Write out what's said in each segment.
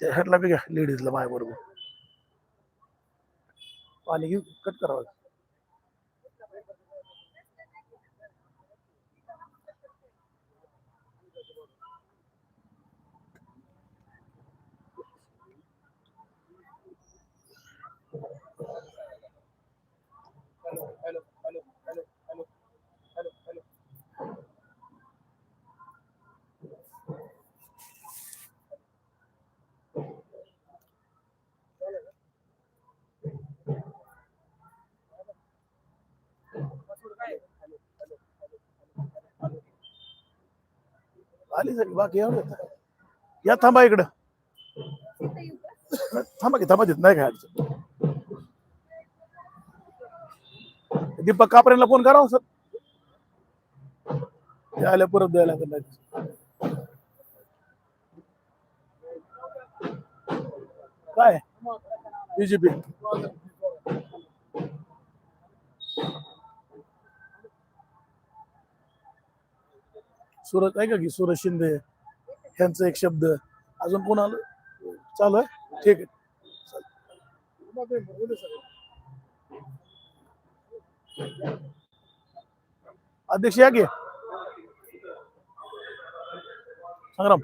त्या ह्यातला बी घ्या लेडीजला माझ्याबरोबर आणि कट करावं. झाली सगळी बाकी एवढं या थांबा इकडं. थांबा की थांबा देत नाही काय अडचण. दीपक कापरेला फोन करा सर. ते आल्या परत द्यायला लागेल काय? बीजेपी सुरत ऐका का की सुरज शिंदे यांचं एक शब्द? अजून कोणाला? चालू आहे? ठीक आहे. अध्यक्ष या की? संग्राम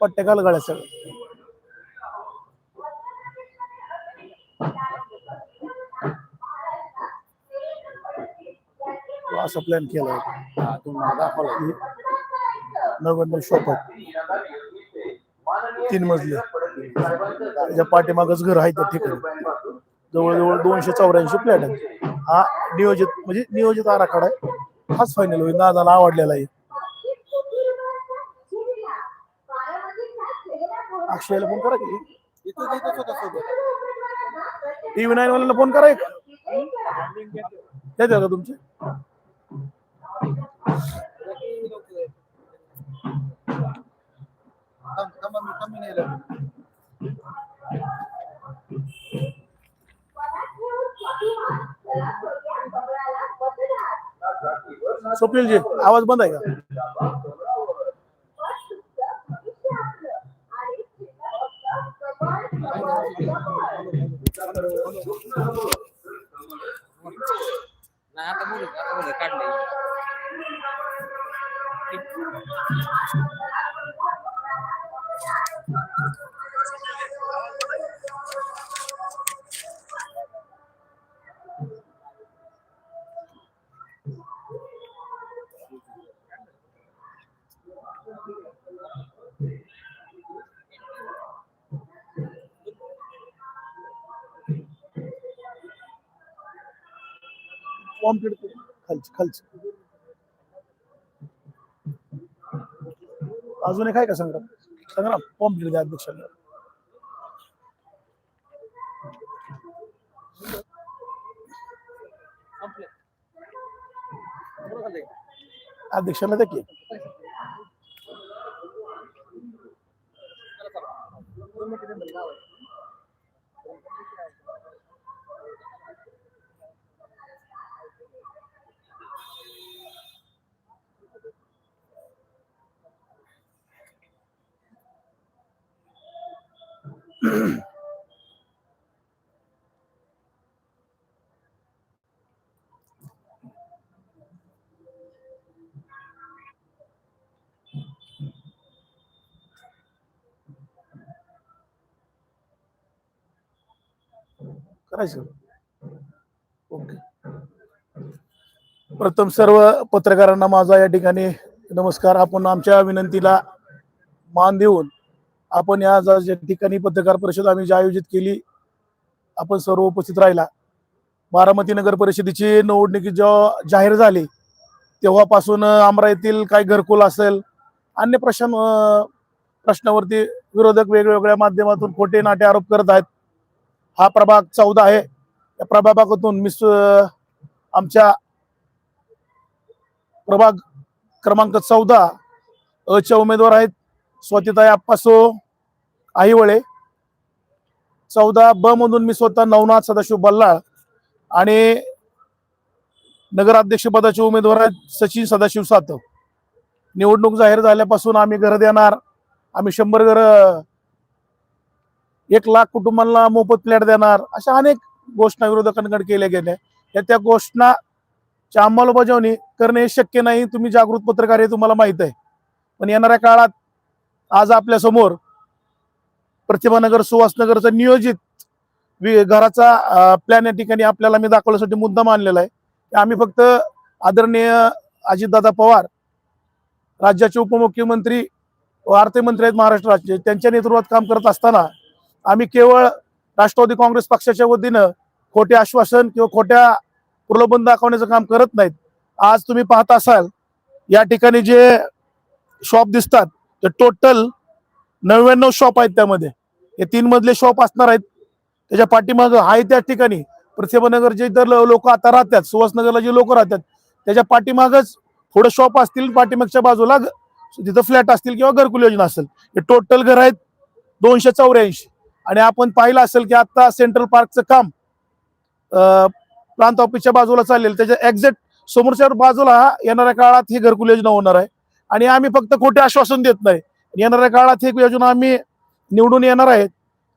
पट्ट्या काल गाड्या सगळं. असं असा प्लॅन केला होता. तुम्हाला शॉप आहे. तीन मजले. त्याच्या पाठीमागच घर आहे त्या ठिकाणी. जवळजवळ दोनशे चौऱ्याऐंशी फ्लॅट आहेत. हा नियोजित म्हणजे नियोजित आराखडा आहे. हाच फायनल होईल. नादाला आवडलेला आहे. अक्षयला फोन करा की. टीव्ही नाईन वाल्याला फोन करा एक. येते का तुमचे? स्वप्नीलजी आवाज बंद आहे का? पॉम्पलेट खालची खालची अजून एक आहे का संग्राम? संग्राम पॉम्पलेट द्या अध्यक्षाला अध्यक्षाला द्या ओके. प्रथम सर्व पत्रकारांना माझा या ठिकाणी नमस्कार. आपण आमच्या विनंतीला मान देऊन आपण या ज्या ठिकाणी पत्रकार परिषद आम्ही जी आयोजित केली आपण सर्व उपस्थित राहिला. बारामती नगर परिषदेची निवडणुकी जेव्हा जाहीर झाली तेव्हापासून अमरावतीतील काही घरकुल असेल अन्य प्रश्न प्रश्नावरती विरोधक वेगवेगळ्या माध्यमातून खोटे नाटे आरोप करत आहेत. हा प्रभाग चौदा आहे. या प्रभागातून मिस आमच्या प्रभाग क्रमांक चौदा अच्या उमेदवार आहेत. स्वतिताई आप्पासो आहिवळे चौदा ब मधून मी स्वतः नवनाथ सदाशिव बल्लाळ आणि नगराध्यक्षपदाचे उमेदवार आहेत सचिन सदाशिव सातव. निवडणूक जाहीर झाल्यापासून आम्ही घर देणार. आम्ही शंभर घर एक लाख कुटुंबांना मोफत फ्लॅट देणार. अशा अनेक घोषणा विरोधकांकडे केल्या गेल्या या त्या घोषणाची अंमलबजावणी करणे हे शक्य नाही. तुम्ही जागृत पत्रकार हे तुम्हाला माहीत आहे. पण येणाऱ्या काळात आज आपल्यासमोर प्रतिभानगर सुवासनगरचा नियोजित घराचा प्लॅन या ठिकाणी आपल्याला मी दाखवण्यासाठी मुद्दा मानलेला आहे. आम्ही फक्त आदरणीय अजितदादा पवार राज्याचे उपमुख्यमंत्री व अर्थमंत्री आहेत महाराष्ट्र राज्याचे त्यांच्या नेतृत्वात काम करत असताना आम्ही केवळ राष्ट्रवादी काँग्रेस पक्षाच्या वतीनं खोटे आश्वासन किंवा खोट्या प्रलोभन दाखवण्याचं काम करत नाहीत. आज तुम्ही पाहत असाल या ठिकाणी जे शॉप दिसतात तर टोटल नव्याण्णव शॉप आहेत त्यामध्ये. हे तीन मधले शॉप असणार आहेत. त्याच्या पाठीमाग आहे त्या ठिकाणी. प्रतिभानगर जे इतर लोक आता राहतात सुहासनगरला जे लोक राहतात त्याच्या पाठीमागच थोडं शॉप असतील पाठीमागच्या बाजूला तिथं फ्लॅट असतील किंवा घरकुल योजना असेल. हे टोटल घर आहेत दोनशे चौऱ्याऐंशी. आणि आपण पाहिलं असेल की आता सेंट्रल पार्कचं काम प्रांत ऑफिसच्या बाजूला चाललेलं. त्याच्या एक्झॅक्ट समोरच्या बाजूला येणाऱ्या काळात ही घरकुल योजना होणार आहे. आणि आम्ही फक्त खोटे आश्वासन देत नाही. येणाऱ्या काळात ही योजना आम्ही निवडून येणार आहेत.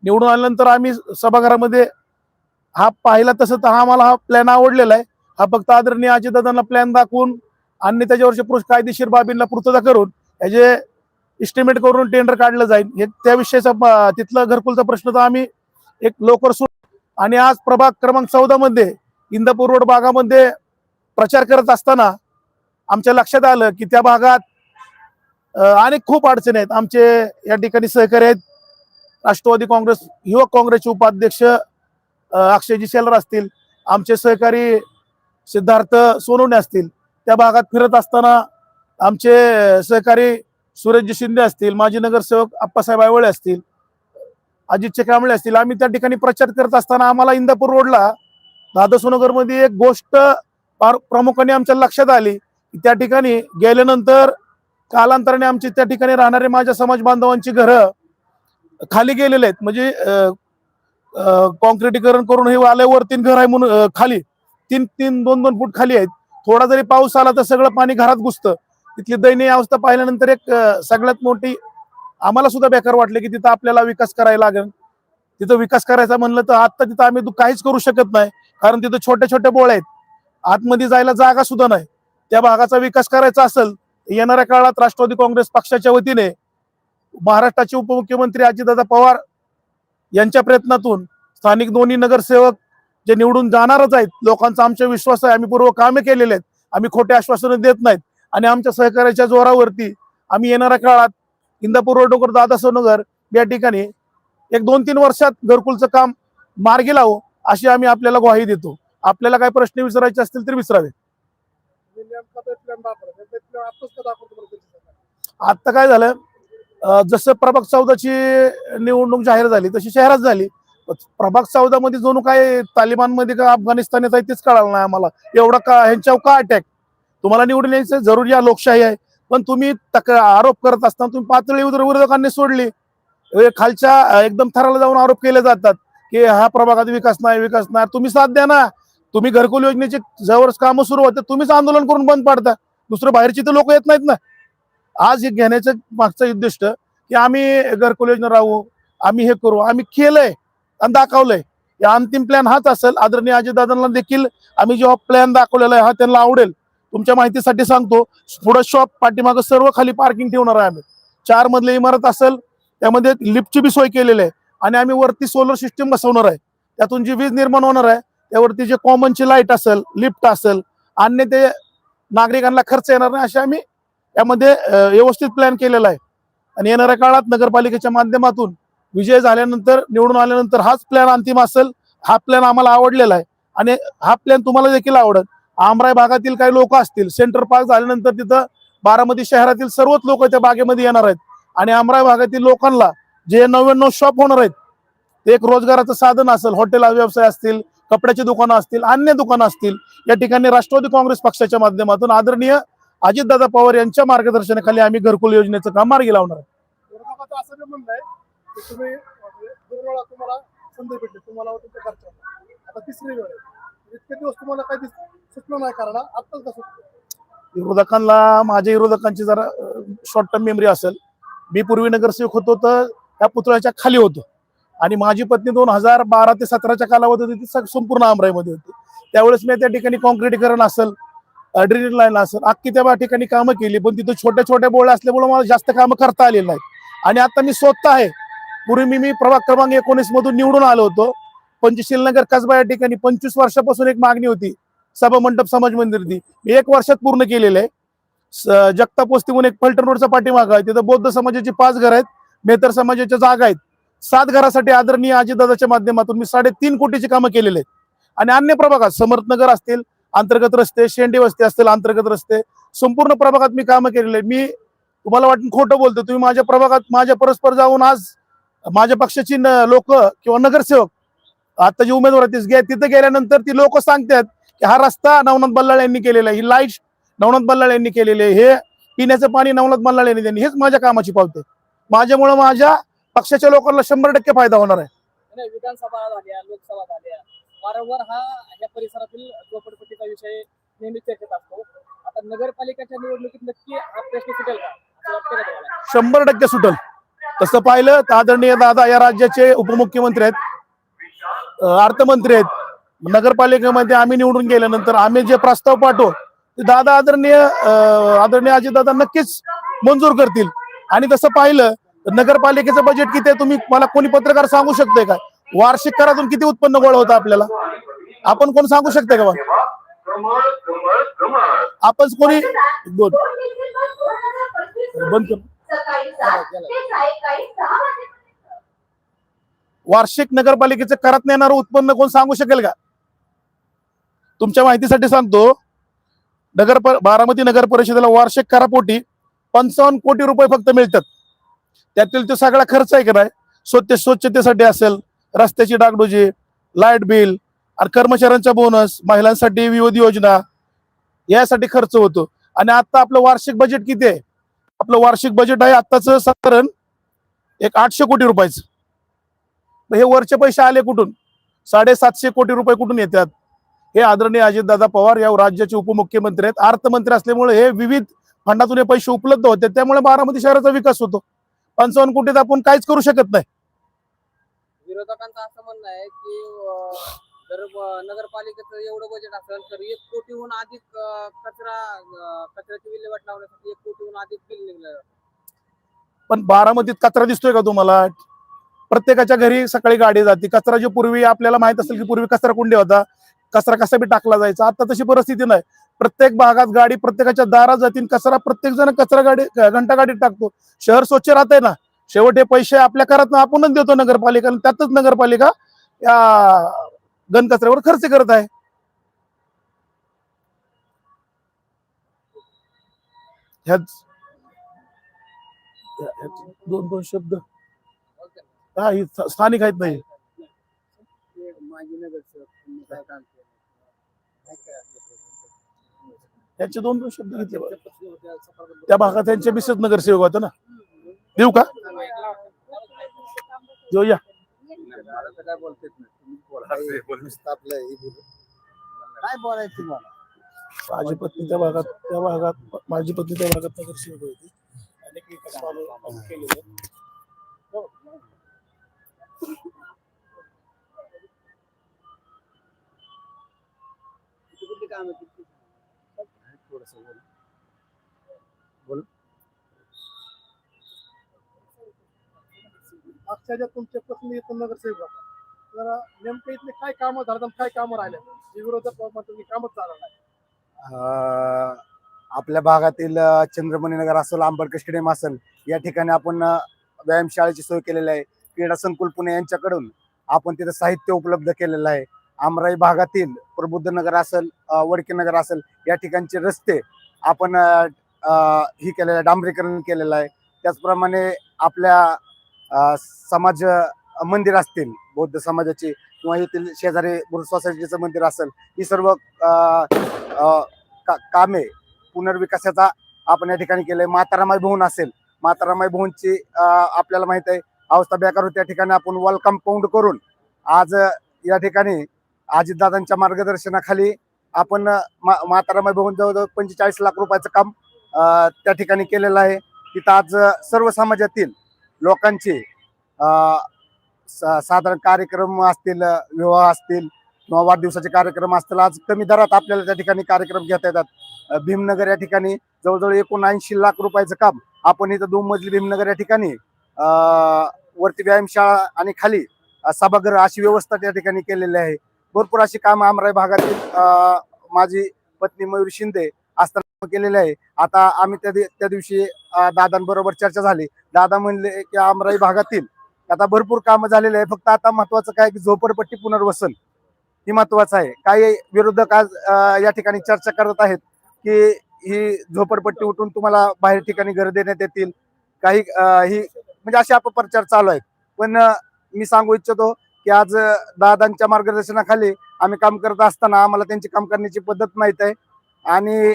निवडून आल्यानंतर आम्ही सभागृहामध्ये हा पाहिला तसं तर हा आम्हाला हा प्लॅन आवडलेला आहे. हा फक्त आदरणीय अजितदादांना प्लॅन दाखवून आणि त्याच्यावरचे पुरुष कायदेशीर बाबींना पूर्तता करून याचे इस्टिमेट करून टेंडर काढलं जाईल. हे त्याविषयीचा तिथलं घरकुलचा प्रश्न तर आम्ही एक लवकर सुट आणि आज प्रभाग क्रमांक चौदा मध्ये इंदापूर रोड भागामध्ये प्रचार करत असताना आमच्या लक्षात आलं की त्या भागात अनेक खूप अडचणी आहेत. आमचे या ठिकाणी सहकारी आहेत. राष्ट्रवादी काँग्रेस युवक काँग्रेसचे उपाध्यक्ष अक्षयजी शेलर असतील. आमचे सहकारी सिद्धार्थ सोनवणे असतील. त्या भागात फिरत असताना आमचे सहकारी सुरेशजी शिंदे असतील माजी नगरसेवक आप्पासाहेब आयवळे असतील अजित कांबळे असतील. आम्ही त्या ठिकाणी प्रचार करत असताना आम्हाला इंदापूर रोडला दादसोनगरमध्ये एक गोष्ट फार प्रामुख्याने आमच्या लक्षात आली. त्या ठिकाणी गेल्यानंतर कालांतराने आमची त्या ठिकाणी राहणारे माझ्या समाज बांधवांची घरं खाली गेलेले आहेत. म्हणजे कॉन्क्रिटीकरण करून हे आल्यावर तीन घर आहे म्हणून खाली. तीन तीन दोन दोन फूट खाली आहेत. थोडा जरी पाऊस आला तर सगळं पाणी घरात घुसतं. तिथली दयनीय अवस्था पाहिल्यानंतर एक सगळ्यात मोठी आम्हाला सुद्धा बेकार वाटले की तिथं आपल्याला विकास करायला लागेल. तिथं विकास करायचा म्हणलं तर आता तिथं आम्ही काहीच करू शकत नाही. कारण तिथं छोटे छोटे बोळ्या आहेत. आतमध्ये जायला जागा सुद्धा नाही. त्या भागाचा विकास करायचा असेल येणाऱ्या काळात राष्ट्रवादी काँग्रेस पक्षाच्या वतीने महाराष्ट्राचे उपमुख्यमंत्री अजितदादा पवार यांच्या प्रयत्नातून स्थानिक दोन्ही नगरसेवक जे निवडून जाणारच आहेत लोकांचा आमचा विश्वास आहे आम्ही पूर्व कामे केलेले आहेत आम्ही खोटे आश्वासनं देत नाहीत आणि आमच्या सहकार्याच्या जोरावरती आम्ही येणाऱ्या काळात इंदापूर रोडवर दादा नगर या ठिकाणी एक दोन तीन वर्षात घरकुलचं काम मार्गी लावू अशी आम्ही आपल्याला ग्वाही देतो. आपल्याला काय प्रश्न विचारायचे असतील तर विचारावे. आता काय झालं? जसं प्रभाग चौदाची निवडणूक जाहीर झाली तशी शहरात झाली. प्रभाग चौदा मध्ये जणू काय तालिबानमध्ये का अफगाणिस्तान येत आहे तेच कळालं नाही आम्हाला. एवढा का ह्यांच्यावर का अटॅक तुम्हाला निवडून यायचं जरुरी या लोकशाही आहे. पण तुम्ही आरोप करत असताना तुम्ही पातळी उदर विरोधकांनी सोडली. खालच्या एकदम थराला जाऊन आरोप केले जातात की हा प्रभागात विकास नाही विकास नाही. तुम्ही साथ द्या ना. तुम्ही घरकुल योजनेचे जवळ कामं सुरू होते तुम्हीच आंदोलन करून बंद पाडता. दुसरं बाहेरची तर लोक येत नाहीत ना. आज हे घेण्याचं मागचं उद्दिष्ट की आम्ही घरकुल योजना राहू आम्ही हे करू आम्ही केलंय आणि दाखवलंय. या अंतिम प्लॅन हाच असेल. आदरणीय अजितदादांना देखील आम्ही जेव्हा प्लॅन दाखवलेला आहे हा त्यांना आवडेल. तुमच्या माहितीसाठी सांगतो पुढं शॉप पाठीमागं सर्व खाली पार्किंग ठेवणार आहे आम्ही. चार मधली इमारत असेल त्यामध्ये लिफ्टची बी सोय केलेली आहे. आणि आम्ही वरती सोलर सिस्टीम बसवणार आहे. त्यातून जी वीज निर्माण होणार आहे त्यावरती जे कॉमनची लाइट असेल लिफ्ट असेल अन्य ते नागरिकांना खर्च येणार नाही असे आम्ही त्यामध्ये व्यवस्थित प्लॅन केलेला आहे. आणि येणाऱ्या काळात नगरपालिकेच्या माध्यमातून विजय झाल्यानंतर निवडून आल्यानंतर हाच प्लॅन अंतिम असेल हा प्लॅन आम्हाला आवडलेला आहे. आणि हा प्लॅन तुम्हाला देखील आवडत आमराय भागातील काही लोक असतील सेंटर पार्क झाल्यानंतर तिथं बारामती शहरातील सर्वच लोक त्या बागेमध्ये येणार आहेत. आणि आमराय भागातील लोकांना जे नव्याण्णव शॉप होणार आहेत ते एक रोजगाराचं साधन असेल हॉटेल व्यवसाय असतील कपड्याची दुकानं असतील अन्य दुकानं असतील या ठिकाणी राष्ट्रवादी काँग्रेस पक्षाच्या माध्यमातून आदरणीय अजितदादा पवार यांच्या मार्गदर्शनाखाली आम्ही घरकुल योजनेचं काम मार्गी लावणार आहे. विरोधकांना माझ्या विरोधकांची जरा शॉर्ट टर्म मेमरी असेल. मी पूर्वी नगरसेवक होतो तर त्या पुतळ्याच्या खाली होतो. आणि माझी पत्नी दोन हजार बारा ते सतराच्या कालावधीत होती. ती संपूर्ण आमराईमध्ये होती. त्यावेळेस मी त्या ठिकाणी कॉन्क्रिटीकरण असेल ड्रेनेज लाईन असेल अख्खी त्या ठिकाणी कामं केली. पण तिथं छोट्या छोट्या बोळ्या असल्यामुळे मला जास्त कामं करता आलेली नाही आणि आता मी स्वतः आहे. पूर्वी मी मी प्रभाग क्रमांक एकोणीस मधून निवडून आलो होतो. पंचशील नगर कसबा या ठिकाणी पंचवीस वर्षापासून एक मागणी होती. सभा मंडप समाज मंदिर ती. मी एक वर्षात पूर्ण केलेलं आहे. जगताप म्हणून एक फलटण रोडचा पाठीमागा आहे. तिथं बौद्ध समाजाची पाच घर आहेत. मेतर समाजाच्या जागा आहेत. सात घरासाठी आदरणीय अजितदादाच्या माध्यमातून मी साडेतीन कोटीची कामं केलेले आहेत. आणि अन्य प्रभागात समर्थनगर असतील अंतर्गत रस्ते शेंडी वस्ती असतील अंतर्गत रस्ते संपूर्ण प्रभागात मी कामं केलेले मी तुम्हाला वाटून खोटं बोलतो तुम्ही माझ्या प्रभागात माझ्या परस्पर जाऊन आज माझ्या पक्षाची लोक किंवा नगरसेवक आता जे उमेदवार आहेत तिथे गेल्यानंतर ती लोक सांगतात की हा रस्ता नवनाथ बल्लाळ यांनी केलेला आहे. ही लाइट नवनाथ बल्लाळ यांनी केलेली आहे. हे पिण्याचं पाणी नवनाथ बल्लाळ यांनी त्यांनी हेच माझ्या कामाची पावते माझ्यामुळं माझ्या पक्षाच्या लोकांना शंभर टक्के फायदा होणार आहे. विधानसभा झाल्या लोकसभा झाल्या वारंवार हा या परिसरातील झोपडपट्टीचा विषय नेहमी चर्चेत असतो. आता नगरपालिकेच्या निवडणुकीत नक्की हा प्रश्न सुटेल का? शंभर टक्के सुटल. तसं पाहिलं तर आदरणीय दादा या राज्याचे उपमुख्यमंत्री आहेत अर्थमंत्री आहेत. नगरपालिकेमध्ये आम्ही निवडून गेल्यानंतर आम्ही जे प्रस्ताव पाठवू ते दादा आदरणीय आदरणीय अजितदादा नक्कीच मंजूर करतील. आणि तसं पाहिलं नगरपालिकेचं बजेट किती आहे? तुम्ही मला कोणी पत्रकार सांगू शकते का? वार्षिक करातून किती उत्पन्न गोळा होतं आपल्याला? आपण कोण सांगू शकते का बा? आपण कोणी दोन. बंद कर. वार्षिक नगरपालिकेचं करात नेणारं उत्पन्न कोण सांगू शकेल का? तुमच्या माहितीसाठी सांगतो नगर बारामती नगर परिषदेला वार्षिक करापोटी पंचावन्न कोटी रुपये फक्त मिळतात. त्यातील तो सगळा खर्च आहे का नाही? स्वच्छ स्वच्छतेसाठी असेल रस्त्याची डागडुजी लाइट बिल आणि कर्मचाऱ्यांचा बोनस महिलांसाठी विविध योजना यासाठी खर्च होतो. आणि आता आपलं वार्षिक बजेट किती आहे? आपलं वार्षिक बजेट आहे आत्ताच साधारण एक आठशे कोटी रुपयाचं. हे वरचे पैसे आले कुठून? साडेसातशे कोटी रुपये कुठून येतात? हे आदरणीय अजितदादा पवार या राज्याचे उपमुख्यमंत्री आहेत. अर्थमंत्री असल्यामुळे हे विविध फंडातून हे पैसे उपलब्ध होते त्यामुळे बारामती शहराचा विकास होतो. पंचावन्न कोटीत आपण काहीच करू शकत नाही. विरोधकांचं असं म्हणणं आहे की जर नगरपालिकेचं एवढं बजेट असेल तर एक कोटीहून अधिक कचरा कचऱ्याची विल्हेवाट लावण्यासाठी एक कोटीहून अधिक बिल निघलं. पण बारामतीत कचरा दिसतोय का तुम्हाला? प्रत्येकाच्या घरी सकाळी गाडी जाते. कचरा जो पूर्वी आपल्याला माहीत असेल की पूर्वी कचरा कुंडी होता. कचरा कसा बी टाकला जायचा? आता तशी परिस्थिती नाही. प्रत्येक भागात गाडी प्रत्येकाच्या दारात जातील कचरा प्रत्येक जण कचरा गाडी घंटा गाडीत टाकतो. शहर स्वच्छ राहतंय ना. शेवट हे पैसे आपल्या घरात आपणच देतो नगरपालिका आणि त्यातच नगरपालिका या घनकचऱ्यावर खर्च करत आहे. ह्याच दोन दोन शब्द. हा ही स्थानिक आहेत नाही माजी त्यांचे दोन दोन शब्द घेतले त्या भागात त्यांचे मिसेस नगरसेवक होते ना. देऊ का? देऊ या. काय काय बोलायचं माझी पत्नी त्या भागात त्या भागात माझी पत्नी त्या भागात नगरसेवक होती. अनेक विकास कामं. कुठली काम मागच्या ज्या तुमच्या पत्नी इथं नगरसेवक होता तर नेमकं इथले काय कामं झालं आणि काय कामं राहिले जे विरोधक म्हणतात की कामच झालं नाही अं, आपल्या भागातील अं, चंद्रमणी नगर असेल आंबेडकर स्टेडियम असेल या ठिकाणी आपण अं, व्यायामशाळेची सोय केलेली आहे. क्रीडा संकुल पुणे यांच्याकडून आपण तिथं साहित्य उपलब्ध केलेलं आहे. आमराई भागातील प्रबुद्ध नगर असेल वडके नगर असेल या ठिकाणचे रस्ते आपण ही केलेलं आहे डांबरीकरण केलेलं आहे. त्याचप्रमाणे आपल्या समाज मंदिर असतील बौद्ध समाजाचे किंवा येथील शेजारी सोसायटीचं मंदिर असेल ही सर्व का- कामे पुनर्विकासाचा आपण या ठिकाणी केले मातारामाई भवन असेल मातारामाई भवनची आपल्याला माहीत आहे अवस्था बेकार होती त्या ठिकाणी आपण वॉल कंपाऊंड करून आज या ठिकाणी अजितदादांच्या मार्गदर्शनाखाली आपण मा- मातारामाई भवन जवळजवळ पंचेचाळीस लाख रुपयाचं काम त्या ठिकाणी केलेलं आहे. तिथं आज सर्व समाजातील लोकांचे सा- साधारण कार्यक्रम असतील विवाह असतील किंवा वाढदिवसाचे कार्यक्रम असतील आज कमी दरात आपल्याला त्या ठिकाणी कार्यक्रम घेता येतात. भीमनगर या ठिकाणी जवळजवळ एकोणऐंशी लाख रुपयाचं काम आपण इथं दोन मजली भीमनगर या ठिकाणी वरती व्यायामशाळा आणि खाली सभागृह अशी व्यवस्था त्या ठिकाणी केलेली आहे. भरपूर अशी कामं आमराई भागातील माझी पत्नी मयूर शिंदे असताना केलेले आहे. आता आम्ही त्या त्या दिवशी दादांबरोबर चर्चा झाली. दादा म्हणले की आमराई भागातील आता भरपूर कामं झालेले आहे. फक्त आता महत्वाचं काय की झोपडपट्टी पुनर्वसन ही महत्वाचं आहे. काही विरोधक आज या ठिकाणी चर्चा करत आहेत की ही झोपडपट्टी उठून तुम्हाला बाहेर ठिकाणी घर देण्यात येतील. काही ही म्हणजे असे अपप्रचार चालू आहेत पण मी सांगू इच्छितो की आज दादांच्या मार्गदर्शनाखाली आम्ही काम करत असताना आम्हाला त्यांची काम करण्याची पद्धत माहीत आहे. आणि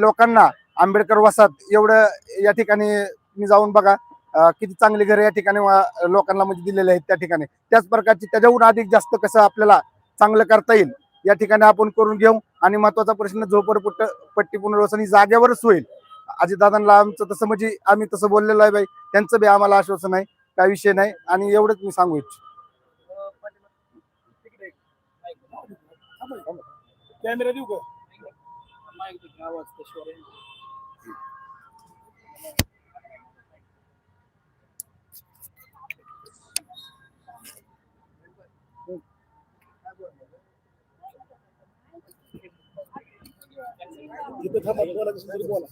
लोकांना आंबेडकर वसाहत एवढं या ठिकाणी मी जाऊन बघा किती चांगली घरं या ठिकाणी लोकांना म्हणजे दिलेले आहेत त्या ठिकाणी. त्याच प्रकारची त्याच्याहून अधिक जास्त कसं आपल्याला चांगलं करता येईल या ठिकाणी आपण करून घेऊ. आणि महत्त्वाचा प्रश्न झोपडपट्ट पट्टी पुनर्वसन ही जागेवरच होईल अजितदादांना आमचं तसं म्हणजे आम्ही तसं बोललेलो आहे बाई त्यांचं बी आम्हाला आश्वासन आहे काय विषय नाही. आणि एवढंच मी सांगू इच्छितो. कॅमेरा देऊ का? इथं थांबा बोलायचं असेल तरी बोला.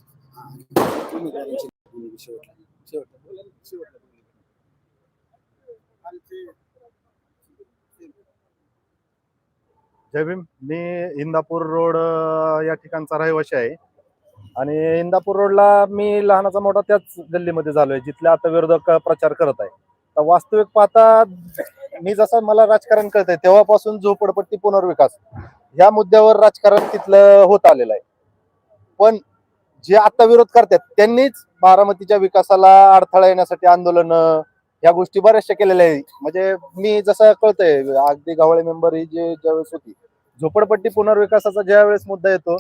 जय भीम. मी इंदापूर रोड या ठिकाणचा रहिवाशी आहे. आणि इंदापूर रोडला मी लहानाचा मोठा त्याच गल्लीमध्ये झालोय जिथले आता विरोधक प्रचार करत आहे. तर वास्तविक पाहता मी जसं मला राजकारण करत आहे तेव्हापासून झोपडपट्टी पुनर्विकास ह्या मुद्द्यावर राजकारण तिथलं होत आलेलं आहे. पण जे आता विरोध करतात त्यांनीच बारामतीच्या विकासाला अडथळा येण्यासाठी आंदोलन ह्या गोष्टी बऱ्याचशा केलेल्या आहेत. म्हणजे मी जसं कळतंय अगदी गावळे मेंबर ही जे ज्यावेळेस होती झोपडपट्टी पुनर्विकासाचा ज्यावेळेस मुद्दा येतो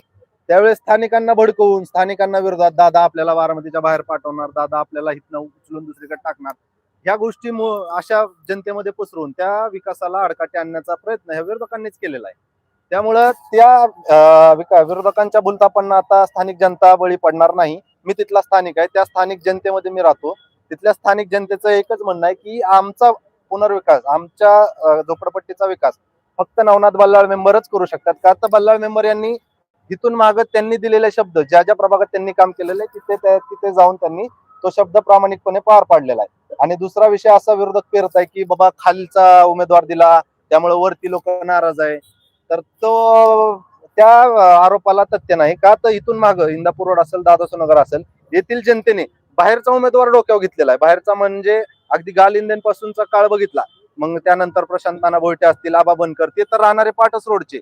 त्यावेळेस स्थानिकांना भडकवून स्थानिकांना विरोधात दादा आपल्याला बारामतीच्या बाहेर पाठवणार दादा आपल्याला हितनं उचलून दुसरीकडे टाकणार. ह्या गोष्टी अशा जनतेमध्ये पसरून त्या विकासाला अडकाटी आणण्याचा प्रयत्न ह्या विरोधकांनीच केलेला आहे. त्यामुळं त्या विरोधकांच्या भूलतापांना आता स्थानिक जनता बळी पडणार नाही. मी तिथला स्थानिक आहे त्या स्थानिक जनतेमध्ये मी राहतो. तिथल्या स्थानिक जनतेचं एकच म्हणणं आहे की आमचा पुनर्विकास आमच्या झोपडपट्टीचा विकास फक्त नवनाथ बल्लाळ मेंबरच करू शकतात का? तर बल्लाळ मेंबर यांनी तिथून मागत त्यांनी दिलेले शब्द ज्या ज्या प्रभागात त्यांनी काम केलेलं आहे तिथे तिथे जाऊन त्यांनी तो शब्द प्रामाणिकपणे पार पाडलेला आहे. आणि दुसरा विषय असा विरोधक पेरत आहे की बाबा खालचा उमेदवार दिला त्यामुळे वरती लोक नाराज आहे. तर तो त्या आरोपाला तथ्य नाही का? तर इथून माग इंदापूर रोड असेल दादासोनगर असेल येथील जनतेने बाहेरचा उमेदवार डोक्यावर घेतलेला आहे. बाहेरचा म्हणजे अगदी गालिंदेपासूनचा काळ बघितला. मग त्यानंतर प्रशांत नाना भोयटे असतील आबा बनकर ते तर राहणारे पाटस रोडचे.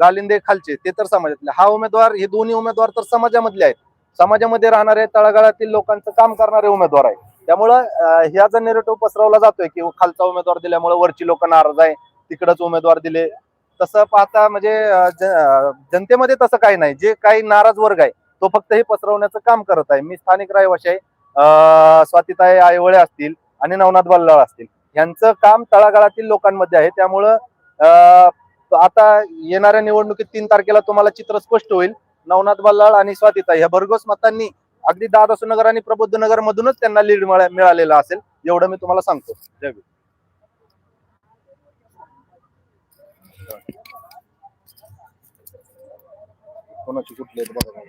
गालिंदे खालचे. ते तर समाजातले. हा उमेदवार हे दोन्ही उमेदवार तर समाजामधले आहेत. समाजामध्ये राहणारे तळागाळातील लोकांचं काम करणारे उमेदवार आहे त्यामुळं ह्या जर नेरेटिव्ह पसरवला जातोय की खालचा उमेदवार दिल्यामुळे वरची लोक नाराज आहे तिकडच उमेदवार दिले. तसं पाहता म्हणजे जनतेमध्ये तसं काही नाही. जे काही नाराज वर्ग आहे तो फक्त हे पसरवण्याचं काम करत आहे. मी स्थानिक रहिवाशी आहे. अं, स्वातीताई आयवळे असतील आणि नवनाथ बल्लाळ असतील. यांचं काम तळागाळातील लोकांमध्ये आहे. त्यामुळं आता येणाऱ्या निवडणुकीत तीन तारखेला तुम्हाला चित्र स्पष्ट होईल. नवनाथ बल्लाळ आणि स्वातीताई ह्या भरघोस मतांनी अगदी दादासुनगर आणि प्रबुद्धनगर मधूनच त्यांना लीड मिळालेला असेल एवढं मी तुम्हाला सांगतो. जय कोणाची कुठली बघा.